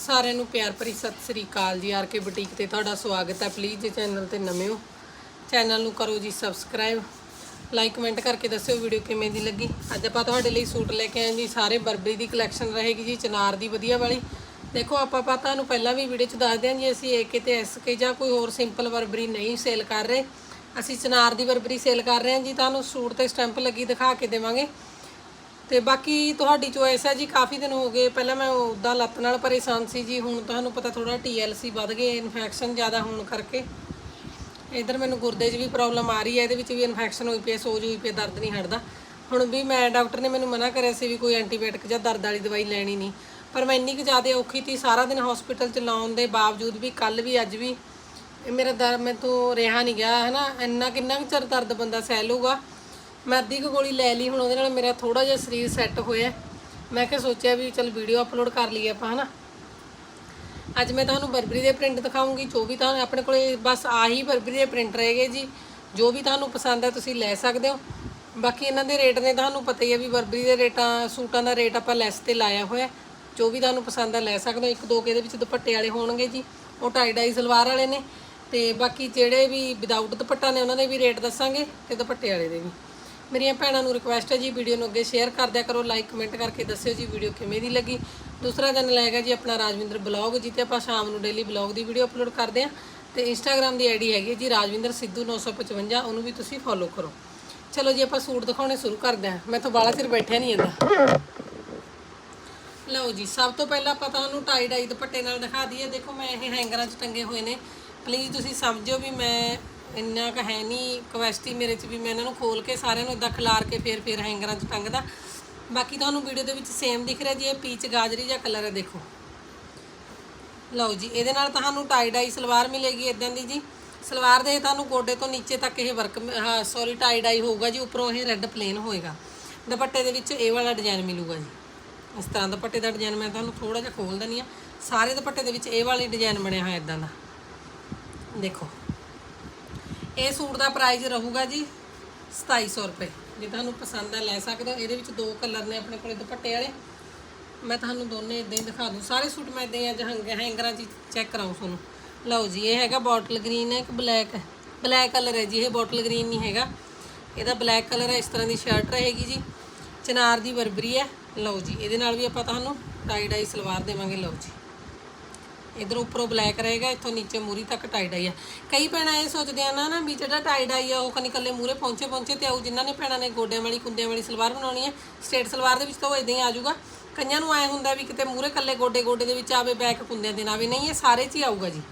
ਸਾਰਿਆਂ ਨੂੰ ਪਿਆਰ ਭਰੀ ਸਤਿ ਸ੍ਰੀ ਅਕਾਲ ਜੀ। ਆਰ ਕੇ ਬੁਟੀਕ ਤੇ ਤੁਹਾਡਾ ਸਵਾਗਤ ਹੈ। ਪਲੀਜ਼ ਜੇ ਚੈਨਲ ਤੇ ਨਵੇਂ ਹੋ। ਚੈਨਲ ਨੂੰ ਕਰੋ ਜੀ ਸਬਸਕ੍ਰਾਈਬ। ਲਾਈਕ ਕਮੈਂਟ ਕਰਕੇ ਦੱਸਿਓ ਵੀਡੀਓ ਕਿਵੇਂ ਦੀ ਲੱਗੀ। ਅੱਜ ਆਪਾਂ ਤੁਹਾਡੇ ਲਈ ਸੂਟ ਲੈ ਕੇ ਆਏ ਜੀ। ਸਾਰੇ ਬਰਬਰੀ ਦੀ ਕਲੈਕਸ਼ਨ ਰਹੇਗੀ ਜੀ। ਚਨਾਰ ਦੀ ਵਧੀਆ ਵਾਲੀ। ਦੇਖੋ, ਆਪਾਂ ਆਪਾਂ ਤੁਹਾਨੂੰ ਪਹਿਲਾਂ ਵੀ ਵੀਡੀਓ 'ਚ ਦੱਸਦੇ ਹਾਂ ਜੀ, ਅਸੀਂ ਏਕੇ ਤੇ ਐਸਕੇ ਜਾਂ ਕੋਈ ਹੋਰ ਸਿੰਪਲ ਬਰਬਰੀ ਨਹੀਂ ਸੇਲ ਕਰ ਰਹੇ। ਅਸੀਂ ਚਨਾਰ ਦੀ ਬਰਬਰੀ ਸੇਲ ਕਰ ਰਹੇ ਹਾਂ ਜੀ। ਤੁਹਾਨੂੰ ਸੂਟ ਤੇ ਸਟੈਂਪ ਲੱਗੀ ਦਿਖਾ ਕੇ ਦੇਵਾਂਗੇ। ਤੇ ਬਾਕੀ ਤੁਹਾਡੀ ਚੋਇਸ ਹੈ ਜੀ, ਕਾਫੀ ਦਿਨ ਹੋ ਗਏ। ਪਹਿਲਾਂ ਮੈਂ ਉਦਾਂ ਲੱਤ ਨਾਲ ਪਰੇਸ਼ਾਨ ਸੀ ਜੀ, ਹੁਣ ਤੁਹਾਨੂੰ ਪਤਾ ਥੋੜਾ TLC ਵੱਧ ਗਏ ਇਨਫੈਕਸ਼ਨ ਜ਼ਿਆਦਾ ਹੋਣ ਕਰਕੇ। ਇਧਰ ਮੈਨੂੰ ਗੁਰਦੇ 'ਚ ਵੀ ਪ੍ਰੋਬਲਮ ਆ ਰਹੀ ਹੈ, ਇਹਦੇ ਵਿੱਚ ਵੀ ਇਨਫੈਕਸ਼ਨ ਹੋਈ ਪਈ ਹੈ, ਸੋਜ ਹੋਈ ਪਈ ਦਰਦ ਨਹੀਂ ਹਟਦਾ। ਹੁਣ ਵੀ ਮੈਂ ਡਾਕਟਰ ਨੇ ਮੈਨੂੰ ਮਨਾ ਕਰਿਆ ਸੀ ਵੀ ਕੋਈ ਐਂਟੀਬਾਇਓਟਿਕ ਜਾਂ ਦਰਦ ਵਾਲੀ ਦਵਾਈ ਲੈਣੀ ਨਹੀਂ। ਪਰ ਮੈਂ ਇੰਨੀ ਕੁ ਜ਼ਿਆਦਾ ਔਖੀ ਸੀ ਸਾਰਾ ਦਿਨ ਹਸਪੀਟਲ ਚ ਲਾਉਣ ਦੇ ਬਾਵਜੂਦ ਵੀ ਕੱਲ ਵੀ, ਅੱਜ ਵੀ ਮੇਰਾ ਦਰ ਮੈਂ ਤੋਂ ਰਿਹਾ ਨਹੀਂ ਗਿਆ ਹੈ ਨਾ ਇੰਨਾ ਕਿੰਨਾ ਕੁ ਚਿਰ ਦਰਦ ਬੰਦਾ ਸਹਿ ਲੂਗਾ ਮੈਂ ਅੱਧੀ ਕੁ ਗੋਲੀ ਲੈ ਲਈ, ਹੁਣ ਉਹਦੇ ਨਾਲ ਮੇਰਾ ਥੋੜਾ ਜਿਹਾ ਸਰੀਰ ਸੈੱਟ ਹੋਇਆ ਮੈਂ ਕਿਹਾ ਸੋਚਿਆ ਵੀ ਚਲ ਵੀਡੀਓ ਅਪਲੋਡ ਕਰ ਲਈਏ ਆਪਾਂ, ਹਨਾ। ਅੱਜ ਮੈਂ ਤੁਹਾਨੂੰ ਬਰਬਰੀ ਦੇ ਪ੍ਰਿੰਟ ਦਿਖਾਉਂਗੀ, ਜੋ ਵੀ ਤੁਹਾਨੂੰ ਆਪਣੇ ਕੋਲੇ ਬਸ ਆਹੀ ਬਰਬਰੀ ਦੇ ਪ੍ਰਿੰਟ ਰਹੇਗੇ ਜੀ। ਜੋ ਵੀ ਤੁਹਾਨੂੰ ਪਸੰਦ ਹੈ ਤੁਸੀਂ ਲੈ ਸਕਦੇ ਹੋ। ਬਾਕੀ ਇਹਨਾਂ ਦੇ ਰੇਟ ਨੇ ਤੁਹਾਨੂੰ ਪਤਾ ਹੀ ਹੈ ਵੀ ਬਰਬਰੀ ਦੇ ਰੇਟਾਂ, ਸੂਟਾਂ ਦਾ ਰੇਟ ਆਪਾਂ ਲੈਸ ਤੇ ਲਾਇਆ ਹੋਇਆ ਜੋ ਵੀ ਤੁਹਾਨੂੰ ਪਸੰਦ ਹੈ ਲੈ ਸਕਦੇ ਹੋ। ਇੱਕ ਦੋ ਕੇ ਇਹਦੇ ਵਿੱਚ ਦੁਪੱਟੇ ਵਾਲੇ ਹੋਣਗੇ ਜੀ। ਉਹ ਟਾਈ ਡਾਈ ਸਲਵਾਰ ਵਾਲੇ ਨੇ। ਤੇ ਬਾਕੀ ਜਿਹੜੇ ਵੀ ਵਿਦਆਊਟ ਦੁਪੱਟਾ ਨੇ, ਉਹਨਾਂ ਦੇ ਵੀ ਰੇਟ ਦੱਸਾਂਗੇ ਤੇ ਦੁਪੱਟੇ ਵਾਲੇ ਦੇ ਵੀ। ਮੇਰੀਆਂ ਭੈਣਾਂ ਨੂੰ ਰਿਕੁਐਸਟ ਹੈ ਜੀ, ਵੀਡੀਓ ਨੂੰ ਅੱਗੇ ਸ਼ੇਅਰ ਕਰ ਦਿਆ ਕਰੋ ਲਾਈਕ ਕਮੈਂਟ ਕਰਕੇ ਦੱਸਿਓ ਜੀ, ਵੀਡੀਓ ਕਿਵੇਂ ਦੀ ਲੱਗੀ। ਦੂਸਰਾ ਚੈਨਲ ਹੈਗਾ ਜੀ ਆਪਣਾ ਰਾਜਵਿੰਦਰ ਬਲੌਗ ਜਿੱਤੇ ਆਪਾਂ ਸ਼ਾਮ ਨੂੰ ਡੇਲੀ ਬਲੌਗ ਦੀ ਵੀਡੀਓ ਅਪਲੋਡ ਕਰਦੇ ਹਾਂ। ਤੇ ਇੰਸਟਾਗ੍ਰam ਦੀ ਆਈਡੀ ਹੈਗੀ ਹੈ ਜੀ ਰਾਜਵਿੰਦਰ ਸਿੱਧੂ 955 ਉਹਨੂੰ ਵੀ ਤੁਸੀਂ ਫੋਲੋ ਕਰੋ। ਚਲੋ ਜੀ, ਆਪਾਂ ਸੂਟ ਦਿਖਾਉਣੇ ਸ਼ੁਰੂ ਕਰਦੇ ਹਾਂ। ਮੈਂ ਤਾਂ ਬਾਲਾ ਚਿਰ ਬੈਠਿਆ ਨਹੀਂ ਜਾਂਦਾ। ਲਓ ਜੀ, ਸਭ ਤੋਂ ਪਹਿਲਾਂ ਆਪਾਂ ਤੁਹਾਨੂੰ ਟਾਈ ਡਾਈ ਦੁਪੱਟੇ ਨਾਲ ਦਿਖਾ ਦਈਏ। ਦੇਖੋ, ਮੈਂ ਇਹ ਹੈਂਗਰਾਂ 'ਚ ਟੰਗੇ ਹੋਏ ਨੇ। ਪਲੀਜ਼ ਤੁਸੀਂ ਸਮਝਿਓ ਵੀ ਮੈਂ ਇੰਨਾ ਕੁ ਹੈ ਨਹੀਂ ਕੁਐਸਟੀ ਮੇਰੇ 'ਚ ਵੀ ਮੈਂ ਇਹਨਾਂ ਨੂੰ ਖੋਲ ਕੇ ਸਾਰਿਆਂ ਨੂੰ ਇਦਾਂ ਖਿਲਾਰ ਕੇ ਫੇਰ ਫੇਰ ਹੈਂਗਰਾਂ 'ਚ ਟੰਗਦਾ ਬਾਕੀ ਤੁਹਾਨੂੰ ਵੀਡੀਓ ਦੇ ਵਿੱਚ ਸੇਮ ਦਿਖ ਰਿਹਾ ਜੀ, ਇਹ ਪੀਚ ਗਾਜਰੀ ਜਾਂ ਕਲਰ ਹੈ ਦੇਖੋ। ਲਓ ਜੀ, ਇਹਦੇ ਨਾਲ ਤੁਹਾਨੂੰ ਟਾਈ ਡਾਈ ਸਲਵਾਰ ਮਿਲੇਗੀ ਇਦਾਂ ਦੀ ਜੀ। ਸਲਵਾਰ ਦੇ ਤੁਹਾਨੂੰ ਗੋਡੇ ਤੋਂ ਨੀਚੇ ਤੱਕ ਇਹ ਵਰਕ ਹਾਂ ਸੌਰੀ ਟਾਈ ਡਾਈ ਹੋਊਗਾ ਜੀ, ਉੱਪਰੋਂ ਇਹ ਰੈੱਡ ਪਲੇਨ ਹੋਏਗਾ। ਦੁਪੱਟੇ ਦੇ ਵਿੱਚ ਇਹ ਵਾਲਾ ਡਿਜ਼ਾਈਨ ਮਿਲੂਗਾ ਜੀ। ਇਸ ਤਰ੍ਹਾਂ ਦੁਪੱਟੇ ਦਾ ਡਿਜ਼ਾਈਨ ਮੈਂ ਤੁਹਾਨੂੰ ਥੋੜਾ ਜਿਹਾ ਖੋਲ ਦਿੰਦੀ ਆ ਸਾਰੇ ਦੁਪੱਟੇ ਦੇ ਵਿੱਚ ਇਹ ਵਾਲੀ ਡਿਜ਼ਾਈਨ ਬਣਿਆ ਹੋਇਆ ਇਦਾਂ ਦਾ। ਦੇਖੋ। ਇਹ ਸੂਟ ਦਾ ਪ੍ਰਾਈਸ ਰਹੂਗਾ ਜੀ 2700 ਰੁਪਏ। ਜੇ ਤੁਹਾਨੂੰ ਪਸੰਦ ਆ, ਲੈ ਸਕਦੇ ਹੋ। ਇਹਦੇ ਵਿੱਚ ਦੋ ਕਲਰ ਨੇ ਆਪਣੇ ਕੋਲੇ ਦੁਪੱਟੇ ਵਾਲੇ। ਮੈਂ ਤੁਹਾਨੂੰ ਦੋਨੇ ਇਦਾਂ ਹੀ ਦਿਖਾ ਦੂੰ। ਸਾਰੇ ਸੂਟ ਮੈਂ ਇਦਾਂ ਹੀ ਅੱਜ ਹੰਗ ਹੈਂਗਰਾਂ 'ਚ ਚੈੱਕ ਕਰਾਉਂ ਤੁਹਾਨੂੰ। ਲਓ ਜੀ, ਇਹ ਹੈਗਾ ਬੋਟਲ ਗ੍ਰੀਨ ਹੈ ਇੱਕ ਬਲੈਕ ਹੈ ਬਲੈਕ ਕਲਰ ਹੈ ਜੀ, ਇਹ ਬੋਟਲ ਗ੍ਰੀਨ ਨਹੀਂ ਹੈਗਾ। ਇਹਦਾ ਬਲੈਕ ਕਲਰ ਹੈ ਇਸ ਤਰ੍ਹਾਂ ਦੀ ਸ਼ਰਟ ਰਹੇਗੀ ਜੀ। ਚਨਾਰ ਦੀ ਬਰਬਰੀ ਹੈ। ਲਓ ਜੀ, ਇਹਦੇ ਨਾਲ ਵੀ ਆਪਾਂ ਤੁਹਾਨੂੰ ਟਾਈ ਡਾਈ ਸਲਵਾਰ ਦੇਵਾਂਗੇ। ਲਓ ਜੀ। ਇਧਰ ਉੱਪਰੋਂ ਬਲੈਕ ਰਹੇਗਾ, ਇੱਥੋਂ ਨੀਚੇ ਮੂਰੀ ਤੱਕ ਟਾਈ ਡਾਈ ਆ। ਕਈ ਭੈਣਾਂ ਇਹ ਸੋਚਦੀਆਂ ਨਾ ਨਾ ਵੀ ਜਿਹੜਾ ਟਾਈ ਡਾਈ ਆ, ਉਹ ਕਨੀ ਕੱਲੇ ਮੂਰੇ ਪਹੁੰਚੇ ਪਹੁੰਚੇ ਤੇ ਆਉ ਜਿਨ੍ਹਾਂ ਨੇ ਭੈਣਾਂ ਨੇ ਗੋਡਿਆਂ ਵਾਲੀ ਕੁੰਦਿਆਂ ਵਾਲੀ ਸਲਵਾਰ ਬਣਾਉਣੀ ਹੈ ਸਟੇਟ ਸਲਵਾਰ ਦੇ ਵਿੱਚ ਤਾਂ ਉਹ ਇਦਾਂ ਹੀ ਆ ਜਾਊਗਾ। ਕਈਆਂ ਨੂੰ ਐ ਹੁੰਦਾ ਵੀ ਕਿਤੇ ਮੂਰੇ ਕੱਲੇ ਗੋਡੇ ਗੋਡੇ ਦੇ ਵਿੱਚ ਆਵੇ, ਬੈਕ ਕੁੰਦਿਆਂ ਦੇ ਨਾਲ ਆਵੇ। ਨਹੀਂ, ਇਹ ਸਾਰੇ 'ਚ ਹੀ ਆਊਗਾ ਜੀ।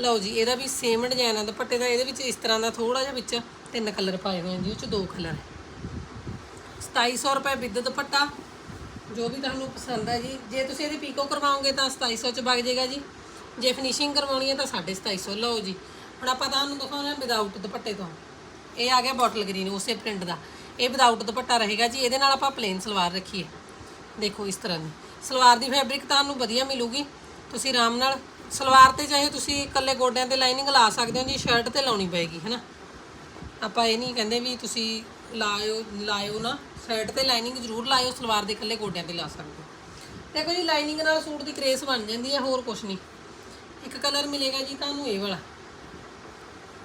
ਲਓ ਜੀ, ਇਹਦਾ ਵੀ ਸੇਮ ਡਿਜ਼ਾਈਨ ਆ, ਦੁਪੱਟੇ ਦਾ, ਇਹਦੇ ਵਿੱਚ ਇਸ ਤਰ੍ਹਾਂ ਦਾ ਥੋੜਾ ਜਿਹਾ ਵਿੱਚ ਤਿੰਨ ਕਲਰ ਪਾਏ ਹੋਏ ਆ ਜੀ, ਉਹ 'ਚ ਦੋ ਕਲਰ ਹੈ 2700 ਰੁਪਏ ਵਿਦ ਦੁਪੱਟਾ ਜੋ ਵੀ ਤੁਹਾਨੂੰ ਪਸੰਦ ਹੈ ਜੀ। ਜੇ ਤੁਸੀਂ ਇਹਦੀ ਪੀਕੋ ਕਰਵਾਓਗੇ ਤਾਂ 2700 ਚ ਵਗ ਜਾਏਗਾ ਜੀ। ਜੇ ਫਿਨਿਸ਼ਿੰਗ ਕਰਵਾਉਣੀ ਹੈ ਤਾਂ 2750 ਲਓ ਜੀ, ਹੁਣ ਆਪਾਂ ਤੁਹਾਨੂੰ ਦਿਖਾਉਣਾ ਵਿਦਆਊਟ ਦੁਪੱਟੇ ਤੋਂ। ਇਹ ਆ ਗਿਆ ਬੋਟਲ ਗ੍ਰੀਨ ਉਸੇ ਪ੍ਰਿੰਟ ਦਾ। ਇਹ ਵਿਦਆਊਟ ਦੁਪੱਟਾ ਰਹੇਗਾ ਜੀ। ਇਹਦੇ ਨਾਲ ਆਪਾਂ ਪਲੇਨ ਸਲਵਾਰ ਰੱਖੀਏ। ਦੇਖੋ ਇਸ ਤਰ੍ਹਾਂ ਦੀ। ਸਲਵਾਰ ਦੀ ਫੈਬਰਿਕ ਤੁਹਾਨੂੰ ਵਧੀਆ ਮਿਲੂਗੀ। ਤੁਸੀਂ ਆਰਾਮ ਨਾਲ ਸਲਵਾਰ ਤੇ ਚਾਹੇ ਤੁਸੀਂ ਇਕੱਲੇ ਗੋਡਿਆਂ ਤੇ ਲਾਈਨਿੰਗ ਲਾ ਸਕਦੇ ਹੋ ਜੀ ਸ਼ਰਟ ਤੇ ਲਾਉਣੀ ਪਏਗੀ, ਹੈਨਾ? ਆਪਾਂ ਇਹ ਨਹੀਂ ਕਹਿੰਦੇ ਵੀ ਤੁਸੀਂ ਲਾਇਓ ਲਾਇਓ ਨਾ। ਸਾਈਡ ਤੇ ਲਾਈਨਿੰਗ ਜ਼ਰੂਰ ਲਾਇਓ, ਸਲਵਾਰ ਦੇ ਇਕੱਲੇ ਗੋਡਿਆਂ ਤੇ ਲਾ ਸਕਦੇ ਹੋ। ਦੇਖੋ ਜੀ, ਲਾਈਨਿੰਗ ਨਾਲ ਸੂਟ ਦੀ ਗ੍ਰੇਸ ਬਣ ਜਾਂਦੀ ਹੈ, ਹੋਰ ਕੁਝ ਨਹੀਂ। ਇੱਕ ਕਲਰ ਮਿਲੇਗਾ ਜੀ ਤੁਹਾਨੂੰ, ਇਹ ਵਾਲਾ।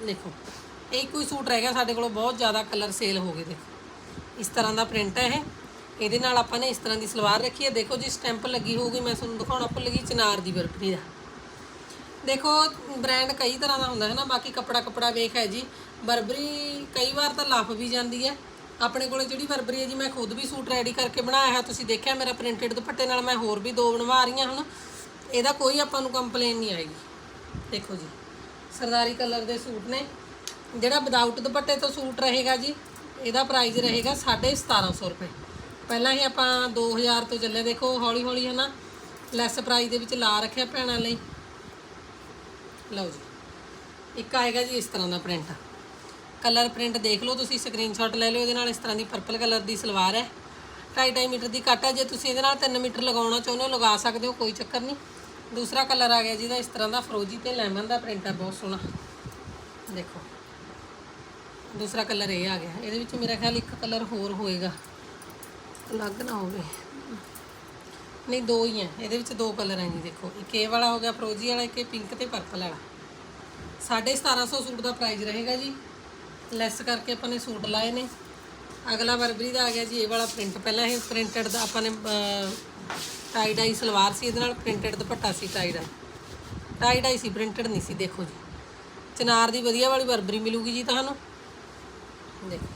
ਦੇਖੋ, ਇਹ ਕੋਈ ਸੂਟ ਰਹਿ ਗਿਆ ਸਾਡੇ ਕੋਲ, ਬਹੁਤ ਜ਼ਿਆਦਾ ਕਲਰ ਸੇਲ ਹੋ ਗਏ ਦੇਖੋ ਇਸ ਤਰ੍ਹਾਂ ਦਾ ਪ੍ਰਿੰਟ ਹੈ ਇਹ। ਇਹਦੇ ਨਾਲ ਆਪਾਂ ਨੇ ਇਸ ਤਰ੍ਹਾਂ ਦੀ ਸਲਵਾਰ ਰੱਖੀ ਹੈ। ਦੇਖੋ ਜੀ, ਸਟੈਂਪ ਲੱਗੀ ਹੋਊਗੀ, ਮੈਂ ਤੁਹਾਨੂੰ ਦਿਖਾਉਣਾ ਭੁੱਲ ਗਈ ਚਨਾਰ ਦੀ ਬਰਬਰੀ ਦਾ। ਦੇਖੋ, ਬ੍ਰਾਂਡ ਕਈ ਤਰ੍ਹਾਂ ਦਾ ਹੁੰਦਾ ਹੈ ਨਾ, ਬਾਕੀ ਕਪੜਾ ਕਪੜਾ ਵੇਖ ਹੈ ਜੀ। ਬਰਬਰੀ ਕਈ ਵਾਰ ਤਾਂ ਲੱਫ ਵੀ ਜਾਂਦੀ ਹੈ। ਆਪਣੇ ਕੋਲੇ ਜਿਹੜੀ ਬਰਬਰੀ ਹੈ ਜੀ, ਮੈਂ ਖੁਦ ਵੀ ਸੂਟ ਰੈਡੀ ਕਰਕੇ ਬਣਾਇਆ ਹੈ ਤੁਸੀਂ ਦੇਖਿਆ ਮੇਰਾ ਪ੍ਰਿੰਟਡ ਦੁਪੱਟੇ ਨਾਲ ਮੈਂ ਹੋਰ ਵੀ ਦੋ ਬਣਵਾ ਰਹੀ ਹਾਂ ਹੁਣ। ਇਹਦਾ ਕੋਈ ਆਪਾਂ ਨੂੰ ਕੰਪਲੇਨ ਨਹੀਂ ਆਏਗੀ। ਦੇਖੋ ਜੀ, ਸਰਦਾਰੀ ਕਲਰ ਦੇ ਸੂਟ ਨੇ। ਜਿਹੜਾ ਵਿਦਆਊਟ ਦੁਪੱਟੇ ਤੋਂ ਸੂਟ ਰਹੇਗਾ ਜੀ, ਇਹਦਾ ਪ੍ਰਾਈਸ ਰਹੇਗਾ 1750 ਰੁਪਏ। ਪਹਿਲਾਂ ਹੀ ਆਪਾਂ 2000 ਤੋਂ ਚੱਲੇ, ਦੇਖੋ ਹੌਲੀ ਹੌਲੀ ਹੈ ਨਾ ਲੈਸ ਪ੍ਰਾਈਸ ਦੇ ਵਿੱਚ ਲਾ ਰੱਖਿਆ ਭੈਣਾਂ ਲਈ। ਲਓ ਜੀ, ਇੱਕ ਆਏਗਾ ਜੀ ਇਸ ਤਰ੍ਹਾਂ ਦਾ ਪ੍ਰਿੰਟ ਕਲਰ ਪ੍ਰਿੰਟ ਦੇਖ ਲਓ ਤੁਸੀਂ ਸਕਰੀਨਸ਼ਾਟ ਲੈ ਲਿਓ, ਇਹਦੇ ਨਾਲ ਇਸ ਤਰ੍ਹਾਂ ਦੀ ਪਰਪਲ ਕਲਰ ਦੀ ਸਲਵਾਰ ਹੈ। 2.5 ਮੀਟਰ ਦੀ ਕੱਟ ਹੈ, ਜੇ ਤੁਸੀਂ ਇਹਦੇ ਨਾਲ 3 ਮੀਟਰ ਲਗਾਉਣਾ ਚਾਹੁੰਦੇ ਹੋ, ਲਗਾ ਸਕਦੇ ਹੋ, ਕੋਈ ਚੱਕਰ ਨਹੀਂ। ਦੂਸਰਾ ਕਲਰ ਆ ਗਿਆ ਜਿਹਦਾ ਇਸ ਤਰ੍ਹਾਂ ਦਾ ਫਰੋਜੀ ਤੇ ਲੈਮਨ ਦਾ ਪ੍ਰਿੰਟ ਹੈ, ਬਹੁਤ ਸੋਹਣਾ। ਦੇਖੋ, ਦੂਸਰਾ ਕਲਰ ਇਹ ਆ ਗਿਆ। ਇਹਦੇ ਵਿੱਚ ਮੇਰਾ ਖਿਆਲ ਇੱਕ ਕਲਰ ਹੋਰ ਹੋਏਗਾ। ਅਲੱਗ ਨਾ ਹੋਵੇ। ਨਹੀਂ, ਦੋ ਹੀ ਆ ਇਹਦੇ ਵਿੱਚ ਦੋ ਕਲਰ ਆ ਜੀ, ਦੇਖੋ। ਇੱਕ ਇਹ ਵਾਲਾ ਹੋ ਗਿਆ ਫਰੋਜੀ ਵਾਲਾ, ਇੱਕ ਇਹ ਪਿੰਕ ਤੇ ਪਰਪਲ ਵਾਲਾ। 1750 ਸੂਟ ਦਾ ਪ੍ਰਾਈਸ ਰਹੇਗਾ ਜੀ। ਲੈਸ ਕਰਕੇ ਆਪਾਂ ਨੇ ਸੂਟ ਲਾਏ ਨੇ। ਅਗਲਾ ਬਰਬਰੀ ਦਾ ਆ ਗਿਆ ਜੀ, ਇਹ ਵਾਲਾ ਪ੍ਰਿੰਟ ਪਹਿਲਾਂ ਇਹ ਪ੍ਰਿੰਟਡ ਦਾ ਆਪਾਂ ਨੇ ਟਾਈ ਡਾਈ ਸਲਵਾਰ ਸੀ, ਇਹਦੇ ਨਾਲ ਪ੍ਰਿੰਟਡ ਦੁਪੱਟਾ ਸੀ ਟਾਈ ਡਾਈ ਟਾਈ ਡਾਈ ਸੀ ਪ੍ਰਿੰਟਡ ਨਹੀਂ ਸੀ, ਦੇਖੋ ਜੀ। ਚਨਾਰ ਦੀ ਵਧੀਆ ਵਾਲੀ ਬਰਬਰੀ ਮਿਲੂਗੀ ਜੀ ਤੁਹਾਨੂੰ। ਦੇਖੋ।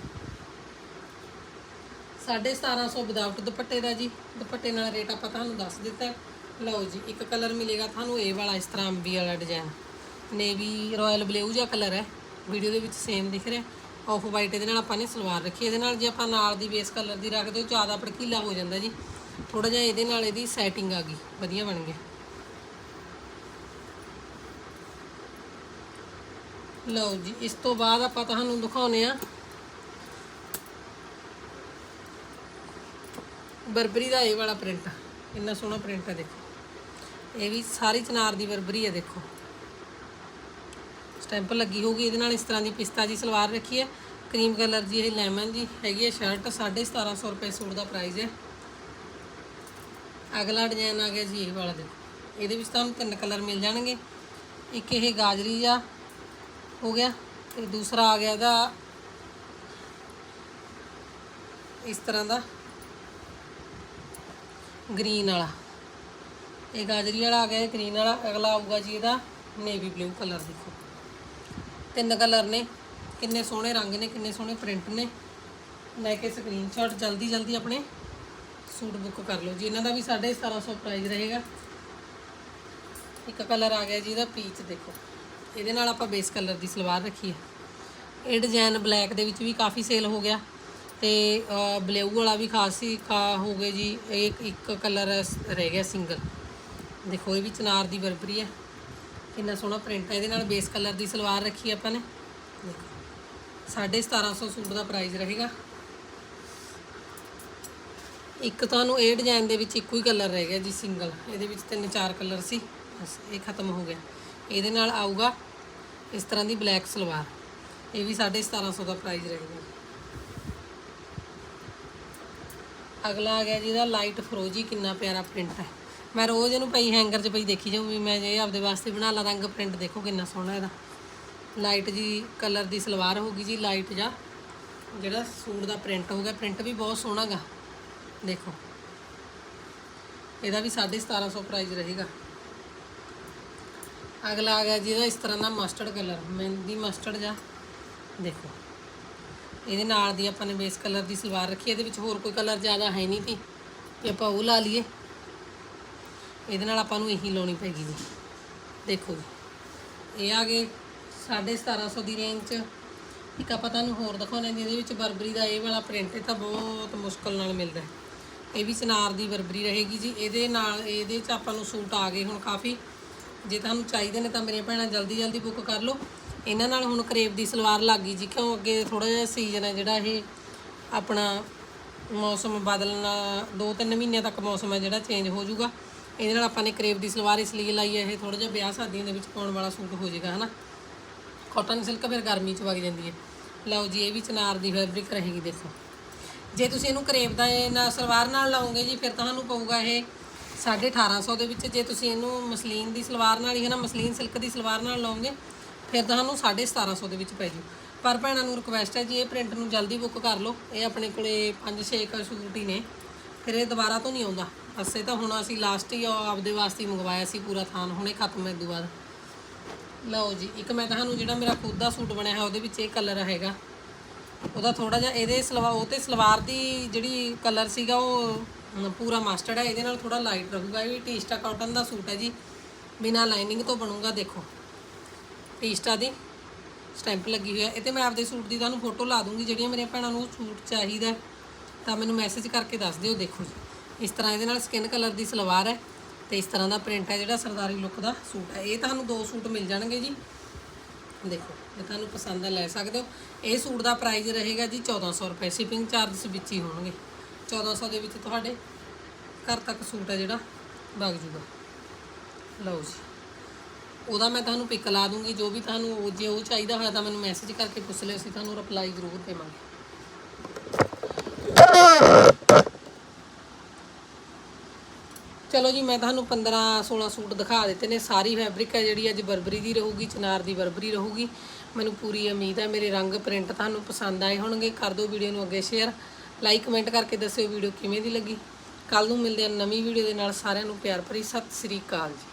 1750 ਵਿਦਆਊਟ ਦੁਪੱਟੇ ਦਾ ਜੀ। ਦੁਪੱਟੇ ਨਾਲ ਰੇਟ ਆਪਾਂ ਤੁਹਾਨੂੰ ਦੱਸ ਦਿੱਤਾ। ਲਓ ਜੀ, ਇੱਕ ਕਲਰ ਮਿਲੇਗਾ ਤੁਹਾਨੂੰ, ਇਹ ਵਾਲਾ ਇਸ ਤਰ੍ਹਾਂ ਅੰਬੀ ਵਾਲਾ ਡਿਜ਼ਾਈਨ ਨੇਵੀ ਰਾਇਲ ਬਲੂ ਜਿਹਾ ਕਲਰ ਹੈ। ਵੀਡੀਓ ਦੇ ਵਿੱਚ ਸੇਮ ਦਿਖ ਰਿਹਾ। ਆਫ ਵਾਈਟ ਇਹਦੇ ਨਾਲ ਆਪਾਂ ਨੇ ਸਲਵਾਰ ਰੱਖੀ। ਇਹਦੇ ਨਾਲ ਜੇ ਆਪਾਂ ਨਾਲ ਦੀ ਬੇਸ ਕਲਰ ਦੀ ਰੱਖਦੇ ਹੋ, ਜ਼ਿਆਦਾ ਭੜਕੀਲਾ ਹੋ ਜਾਂਦਾ ਜੀ। ਥੋੜਾ ਜਿਹਾ ਇਹਦੇ ਨਾਲ ਇਹਦੀ ਸੈਟਿੰਗ ਆ ਗਈ। ਵਧੀਆ ਬਣ ਗਿਆ। ਲਓ ਜੀ, ਇਸ ਤੋਂ ਬਾਅਦ ਆਪਾਂ ਤੁਹਾਨੂੰ ਦਿਖਾਉਨੇ ਆ ਬਰਬਰੀ ਦਾ ਇਹ ਵਾਲਾ ਪ੍ਰਿੰਟ ਇੰਨਾ ਸੋਹਣਾ ਪ੍ਰਿੰਟ ਹੈ ਦੇਖੋ। ਇਹ ਵੀ ਸਾਰੀ ਚਨਾਰ ਦੀ ਬਰਬਰੀ ਹੈ ਦੇਖੋ। ਸਟੈਂਪ ਲੱਗੀ ਹੋਊਗੀ, ਇਹਦੇ ਨਾਲ ਇਸ ਤਰ੍ਹਾਂ ਦੀ ਪਿਸਤਾ ਜੀ ਸਲਵਾਰ ਰੱਖੀ ਹੈ। ਕਰੀਮ ਕਲਰ ਦੀ ਇਹ ਲੈਮਨ ਜੀ ਹੈਗੀ ਹੈ ਸ਼ਰਟ 1750 ਰੁਪਏ ਸੂਟ ਦਾ ਪ੍ਰਾਈਸ ਹੈ। ਅਗਲਾ ਡਿਜ਼ਾਈਨ ਆ ਗਿਆ ਜੀ ਇਹ ਵਾਲਾ ਦੇ ਇਹਦੇ ਵਿੱਚ ਤੁਹਾਨੂੰ ਤਿੰਨ ਕਲਰ ਮਿਲ ਜਾਣਗੇ। ਇੱਕ ਇਹ ਗਾਜਰੀ ਜਾਂ ਹੋ ਗਿਆ। ਤੇ ਦੂਸਰਾ ਆ ਗਿਆ ਇਹਦਾ ਇਸ ਤਰ੍ਹਾਂ ਦਾ ਗ੍ਰੀਨ ਵਾਲਾ। ਇਹ ਗਾਜਰੀ ਵਾਲਾ ਆ ਗਿਆ, ਇਹ ਗ੍ਰੀਨ ਵਾਲਾ। ਅਗਲਾ ਆਊਗਾ ਜੀ ਇਹਦਾ ਨੇਵੀ ਬਲੂ ਕਲਰ ਦੇਖੋ। ਤਿੰਨ ਕਲਰ ਨੇ, ਕਿੰਨੇ ਸੋਹਣੇ ਰੰਗ ਨੇ, ਕਿੰਨੇ ਸੋਹਣੇ ਪ੍ਰਿੰਟ ਨੇ। ਲੈ ਕੇ ਸਕਰੀਨਸ਼ਾਟ ਜਲਦੀ ਜਲਦੀ ਆਪਣੇ ਸੂਟ ਬੁੱਕ ਕਰ ਲਓ। ਜੀ, ਇਹਨਾਂ ਦਾ ਵੀ 1750 ਪ੍ਰਾਈਸ ਰਹੇਗਾ। ਇੱਕ ਕਲਰ ਆ ਗਿਆ ਜੀ, ਇਹਦਾ ਪੀਚ ਦੇਖੋ। ਇਹਦੇ ਨਾਲ ਆਪਾਂ ਬੇਸ ਕਲਰ ਦੀ ਸਲਵਾਰ ਰੱਖੀ ਹੈ। ਇਹ ਡਿਜ਼ਾਈਨ ਬਲੈਕ ਦੇ ਵਿੱਚ ਵੀ ਕਾਫੀ ਸੇਲ ਹੋ ਗਿਆ। ਤੇ ਬਲੂ ਵਾਲਾ ਵੀ ਖਾਸ ਹੀ ਖਾ ਹੋ ਗਏ ਜੀ। ਇਹ ਇੱਕ ਕਲਰ ਰਹਿ ਗਿਆ ਸਿੰਗਲ ਦੇਖੋ, ਇਹ ਵੀ ਚਨਾਰ ਦੀ ਬਰਬਰੀ ਹੈ। ਕਿੰਨਾ ਸੋਹਣਾ ਪ੍ਰਿੰਟ ਹੈ, ਇਹਦੇ ਨਾਲ ਬੇਸ ਕਲਰ ਦੀ ਸਲਵਾਰ ਰੱਖੀ ਆਪਾਂ ਨੇ। ਦੇਖੋ 1750 ਸੂਟ ਦਾ ਪ੍ਰਾਈਸ ਰਹੇਗਾ। ਇੱਕ ਤੁਹਾਨੂੰ ਇਹ ਡਿਜ਼ਾਈਨ ਦੇ ਵਿੱਚ ਇੱਕੋ ਹੀ ਕਲਰ ਰਹਿ ਗਿਆ ਜੀ ਸਿੰਗਲ ਇਹਦੇ ਵਿੱਚ ਤਿੰਨ ਚਾਰ ਕਲਰ ਸੀ, ਬਸ ਇਹ ਖਤਮ ਹੋ ਗਿਆ। ਇਹਦੇ ਨਾਲ ਆਊਗਾ ਇਸ ਤਰ੍ਹਾਂ ਦੀ ਬਲੈਕ ਸਲਵਾਰ। ਇਹ ਵੀ 1750 ਦਾ ਪ੍ਰਾਈਸ ਰਹੇਗਾ। ਅਗਲਾ ਆ ਗਿਆ ਜੀ ਜਿਹਦਾ ਲਾਈਟ ਫਰੋਜੀ ਕਿੰਨਾ ਪਿਆਰਾ ਪ੍ਰਿੰਟ ਹੈ। ਮੈਂ ਰੋਜ਼ ਇਹਨੂੰ ਪਈ ਹੈਂਗਰ 'ਚ ਪਈ ਦੇਖੀ ਜਾਊਂ ਵੀ ਮੈਂ ਜੇ ਆਪਦੇ ਵਾਸਤੇ ਬਣਾ ਲਾ, ਰੰਗ ਪ੍ਰਿੰਟ ਦੇਖੋ ਕਿੰਨਾ ਸੋਹਣਾ ਇਹਦਾ। ਲਾਈਟ ਜੀ ਕਲਰ ਦੀ ਸਲਵਾਰ ਹੋਗੀ ਜੀ ਲਾਈਟ ਜਾਂ। ਜਿਹੜਾ ਸੂਟ ਦਾ ਪ੍ਰਿੰਟ ਹੋਗਾ ਪ੍ਰਿੰਟ ਵੀ ਬਹੁਤ ਸੋਹਣਾ ਗਾ। ਦੇਖੋ। ਇਹਦਾ ਵੀ 1750 ਪ੍ਰਾਈਸ ਰਹੇਗਾ। ਅਗਲਾ ਆ ਗਿਆ ਜੀ ਇਹਦਾ ਇਸ ਤਰ੍ਹਾਂ ਦਾ ਮਸਟਰਡ ਕਲਰ ਮਹਿੰਦੀ ਮਸਟਰਡ ਜਾਂ। ਦੇਖੋ। ਇਹਦੇ ਨਾਲ ਦੀ ਆਪਾਂ ਨੇ ਬੇਸ ਕਲਰ ਦੀ ਸਲਵਾਰ ਰੱਖੀ, ਇਹਦੇ ਵਿੱਚ ਹੋਰ ਕੋਈ ਕਲਰ ਜ਼ਿਆਦਾ ਹੈ ਨਹੀਂ ਤੀ ਤੇ ਆਪਾਂ ਉਹ ਲਾ ਲਈਏ। ਇਹਦੇ ਨਾਲ ਆਪਾਂ ਨੂੰ ਇਹੀ ਲਾਉਣੀ ਪੈਗੀ ਜੀ। ਦੇਖੋ ਜੀ, ਇਹ ਆ ਗਏ 1750 ਦੀ ਰੇਂਜ 'ਚ। ਇੱਕ ਆਪਾਂ ਤੁਹਾਨੂੰ ਹੋਰ ਦਿਖਾਉਣੇ ਜਿਹਦੇ ਵਿੱਚ ਬਰਬਰੀ ਦਾ ਇਹ ਵਾਲਾ ਪ੍ਰਿੰਟ ਇਹ ਤਾਂ ਬਹੁਤ ਮੁਸ਼ਕਲ ਨਾਲ ਮਿਲਦਾ। ਇਹ ਵੀ ਚਨਾਰ ਦੀ ਬਰਬਰੀ ਰਹੇਗੀ ਜੀ। ਇਹਦੇ ਨਾਲ, ਇਹਦੇ 'ਚ ਆਪਾਂ ਨੂੰ ਸੂਟ ਆ ਗਏ ਹੁਣ ਕਾਫੀ। ਜੇ ਤੁਹਾਨੂੰ ਚਾਹੀਦੇ ਨੇ ਤਾਂ ਮੇਰੀਆਂ ਭੈਣਾਂ ਜਲਦੀ ਜਲਦੀ ਬੁੱਕ ਕਰ ਲਓ। ਇਹਨਾਂ ਨਾਲ ਹੁਣ ਕਰੇਬ ਦੀ ਸਲਵਾਰ ਲੱਗ ਗਈ ਜੀ, ਕਿਉਂ? ਅੱਗੇ ਥੋੜਾ ਜਿਹਾ ਸੀਜ਼ਨ ਹੈ ਜਿਹੜਾ ਇਹ ਆਪਣਾ ਮੌਸਮ ਬਦਲਣਾ 2-3 ਮਹੀਨਿਆਂ ਤੱਕ ਮੌਸਮ ਹੈ ਜਿਹੜਾ ਚੇਂਜ ਹੋ ਜਾਊਗਾ। ਇਹਦੇ ਨਾਲ ਆਪਾਂ ਨੇ ਕਰੇਵ ਦੀ ਸਲਵਾਰ ਇਸ ਲਈ ਲਾਈ ਹੈ, ਇਹ ਥੋੜਾ ਜਿਹਾ ਵਿਆਹ ਸ਼ਾਦੀਆਂ ਦੇ ਵਿੱਚ ਪਾਉਣ ਵਾਲਾ ਸੂਟ ਹੋ ਜਾਏਗਾ, ਹਨਾ? ਕਾਟਨ ਸਿਲਕ ਫਿਰ ਗਰਮੀ 'ਚ ਵਗ ਜਾਂਦੀ ਹੈ। ਲਓ ਜੀ, ਇਹ ਵੀ ਚਨਾਰ ਦੀ ਫੈਬਰਿਕ ਰਹੇਗੀ, ਦੇਖੋ। ਜੇ ਤੁਸੀਂ ਇਹਨੂੰ ਕਰੇਵ ਦਾ ਇਹ ਨਾਲ ਸਲਵਾਰ ਨਾਲ ਲਾਉਂਗੇ ਜੀ, ਫਿਰ ਤੁਹਾਨੂੰ ਪਊਗਾ ਇਹ 1850 ਦੇ ਵਿੱਚ। ਜੇ ਤੁਸੀਂ ਇਹਨੂੰ ਮਸਲੀਨ ਦੀ ਸਲਵਾਰ ਨਾਲ ਹੀ ਹੈ ਨਾ ਮਸਲੀਨ ਸਿਲਕ ਦੀ ਸਲਵਾਰ ਨਾਲ ਲਾਉਂਗੇ ਫਿਰ ਤੁਹਾਨੂੰ 1750 ਦੇ ਵਿੱਚ ਪੈ ਜੂ। ਪਰ ਭੈਣਾਂ ਨੂੰ ਰਿਕੁਐਸਟ ਹੈ ਜੀ, ਇਹ ਪ੍ਰਿੰਟ ਨੂੰ ਜਲਦੀ ਬੁੱਕ ਕਰ ਲਓ। ਇਹ ਆਪਣੇ ਕੋਲੇ 5-6 ਕ ਸੂਟ ਹੀ ਨੇ। ਫਿਰ ਇਹ ਦੁਬਾਰਾ ਤੋਂ ਨਹੀਂ ਆਉਂਦਾ। ਬਸ ਤਾਂ ਹੁਣ ਅਸੀਂ ਲਾਸਟ ਹੀ ਆਪਦੇ ਵਾਸਤੇ ਮੰਗਵਾਇਆ ਸੀ ਪੂਰਾ ਥਾਨ, ਹੁਣੇ ਖਤਮ ਹੈ ਦੁਬਾਰਾ ਲਓ ਜੀ, ਇੱਕ ਮੈਂ ਤੁਹਾਨੂੰ ਜਿਹੜਾ ਮੇਰਾ ਖੁਦ ਦਾ ਸੂਟ ਬਣਿਆ ਹੈ ਉਹਦੇ ਵਿੱਚ ਇਹ ਕਲਰ ਹੈਗਾ। ਉਹਦਾ ਥੋੜਾ ਜਿਹਾ ਇਹਦੇ ਸਲਵਾਰ ਉਹ ਤੇ ਸਲਵਾਰ ਦੀ ਜਿਹੜੀ ਕਲਰ ਸੀਗਾ, ਉਹ ਪੂਰਾ ਮਾਸਟਰਡ ਹੈ, ਇਹਦੇ ਨਾਲ ਥੋੜਾ ਲਾਈਟ ਰਹੂਗਾ ਇਹ ਵੀ ਟੀਸਟਾ ਕਾਟਨ ਦਾ ਸੂਟ ਹੈ ਜੀ। ਬਿਨਾ ਲਾਈਨਿੰਗ ਤੋਂ ਬਣੂਗਾ, ਦੇਖੋ। ਟੀਸਟਾ ਦੀ ਸਟੈਂਪ ਲੱਗੀ ਹੋਈ ਹੈ। ਇਹ ਤੇ ਮੈਂ ਆਪਦੇ ਸੂਟ ਦੀ ਤੁਹਾਨੂੰ ਫੋਟੋ ਲਾ ਦੂੰਗੀ, ਜਿਹੜੀਆਂ ਮੇਰੀਆਂ ਭੈਣਾਂ ਨੂੰ ਸੂਟ ਚਾਹੀਦਾ ਤਾਂ ਮੈਨੂੰ ਮੈਸੇਜ ਕਰਕੇ ਦੱਸ ਦਿਓ, ਦੇਖੋ ਜੀ। ਇਸ ਤਰ੍ਹਾਂ ਇਹਦੇ ਨਾਲ ਸਕਿਨ ਕਲਰ ਦੀ ਸਲਵਾਰ ਹੈ ਤੇ ਇਸ ਤਰ੍ਹਾਂ ਦਾ ਪ੍ਰਿੰਟ ਹੈ ਜਿਹੜਾ ਸਰਦਾਰੀ ਲੁੱਕ ਦਾ ਸੂਟ ਹੈ। ਇਹ ਤੁਹਾਨੂੰ ਦੋ ਸੂਟ ਮਿਲ ਜਾਣਗੇ ਜੀ। ਦੇਖੋ ਇਹ ਤੁਹਾਨੂੰ ਪਸੰਦ ਆ ਲੈ ਸਕਦੇ ਹੋ। ਇਹ ਸੂਟ ਦਾ ਪ੍ਰਾਈਸ ਰਹੇਗਾ ਜੀ 1400 ਰੁਪਏ। ਸ਼ਿਪਿੰਗ ਚਾਰजेस ਵਿੱਚ ਹੀ ਹੋਣਗੇ। 1400 ਦੇ ਵਿੱਚ ਤੁਹਾਡੇ ਘਰ ਤੱਕ ਸੂਟ ਹੈ ਜਿਹੜਾ, ਵਗ ਜੂਗਾ। ਲਓ ਜੀ। ਉਹਦਾ ਮੈਂ ਤੁਹਾਨੂੰ ਪਿਕ ਲਾ ਦੂੰਗੀ। ਜੋ ਵੀ ਤੁਹਾਨੂੰ ਉਹ- ਜੇ ਉਹ ਚਾਹੀਦਾ ਹੋਇਆ ਤਾਂ ਮੈਨੂੰ ਮੈਸੇਜ ਕਰਕੇ ਪੁੱਛ ਲਿਓ। ਅਸੀਂ ਤੁਹਾਨੂੰ ਰਿਪਲਾਈ ਜ਼ਰੂਰ ਦੇਵਾਂਗੇ। ਚਲੋ ਜੀ, ਮੈਂ ਤੁਹਾਨੂੰ 15 16 ਸੂਟ ਦਿਖਾ ਦਿੱਤੇ ਨੇ। ਸਾਰੀ ਫੈਬਰਿਕ ਹੈ ਜਿਹੜੀ ਅੱਜ ਬਰਬਰੀ ਦੀ ਰਹੂਗੀ, ਚਨਾਰ ਦੀ ਬਰਬਰੀ ਰਹੂਗੀ। ਮੈਨੂੰ ਪੂਰੀ ਉਮੀਦ ਹੈ, ਮੇਰੇ ਰੰਗ ਪ੍ਰਿੰਟ ਤੁਹਾਨੂੰ ਪਸੰਦ ਆਏ ਹੋਣਗੇ। ਕਰ ਦਿਓ ਵੀਡੀਓ ਨੂੰ ਅੱਗੇ ਸ਼ੇਅਰ ਲਾਈਕ ਕਮੈਂਟ ਕਰਕੇ ਦੱਸਿਓ ਵੀਡੀਓ ਕਿਵੇਂ ਦੀ ਲੱਗੀ। ਕੱਲ ਨੂੰ ਮਿਲਦੇ ਹਾਂ ਨਵੀਂ ਵੀਡੀਓ ਦੇ ਨਾਲ। ਸਾਰਿਆਂ ਨੂੰ ਪਿਆਰ ਭਰੀ ਸਤਿ ਸ੍ਰੀ ਅਕਾਲ ਜੀ।